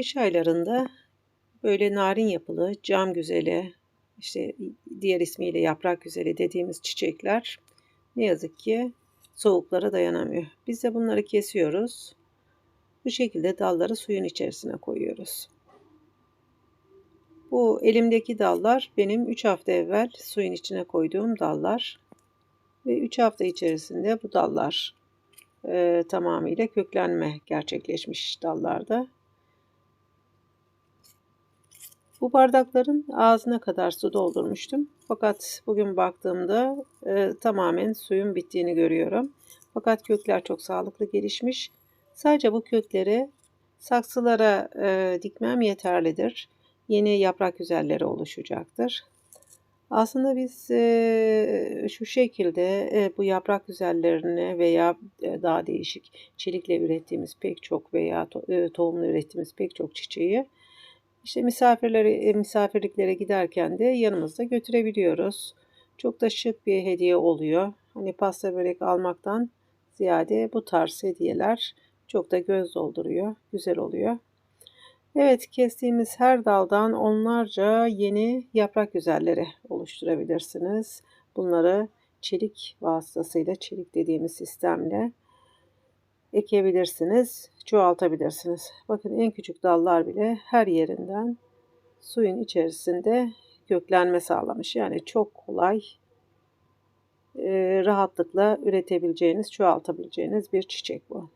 kış aylarında böyle narin yapılı, cam güzeli, işte diğer ismiyle yaprak güzeli dediğimiz çiçekler ne yazık ki soğuklara dayanamıyor. Biz de bunları kesiyoruz. Bu şekilde dalları suyun içerisine koyuyoruz. Bu elimdeki dallar benim 3 hafta evvel suyun içine koyduğum dallar. Ve 3 hafta içerisinde bu dallar e, tamamıyla köklenme gerçekleşmiş dallarda. Bu bardakların ağzına kadar su doldurmuştum. Fakat bugün baktığımda e, tamamen suyun bittiğini görüyorum. Fakat kökler çok sağlıklı gelişmiş. Sadece bu kökleri saksılara e, dikmem yeterlidir. Yeni yaprak güzelleri oluşacaktır. Aslında biz e, şu şekilde e, bu yaprak güzellerini veya e, daha değişik çelikle ürettiğimiz pek çok veya to, e, tohumla ürettiğimiz pek çok çiçeği işte misafirlere, e, misafirliklere giderken de yanımızda götürebiliyoruz. Çok da şık bir hediye oluyor. Hani pasta börek almaktan ziyade bu tarz hediyeler çok da göz dolduruyor, güzel oluyor. Evet, kestiğimiz her daldan onlarca yeni yaprak güzelleri oluşturabilirsiniz. Bunları çelik vasıtasıyla, çelik dediğimiz sistemle ekebilirsiniz, çoğaltabilirsiniz. Bakın en küçük dallar bile her yerinden suyun içerisinde köklenme sağlamış. Yani çok kolay, rahatlıkla üretebileceğiniz, çoğaltabileceğiniz bir çiçek bu.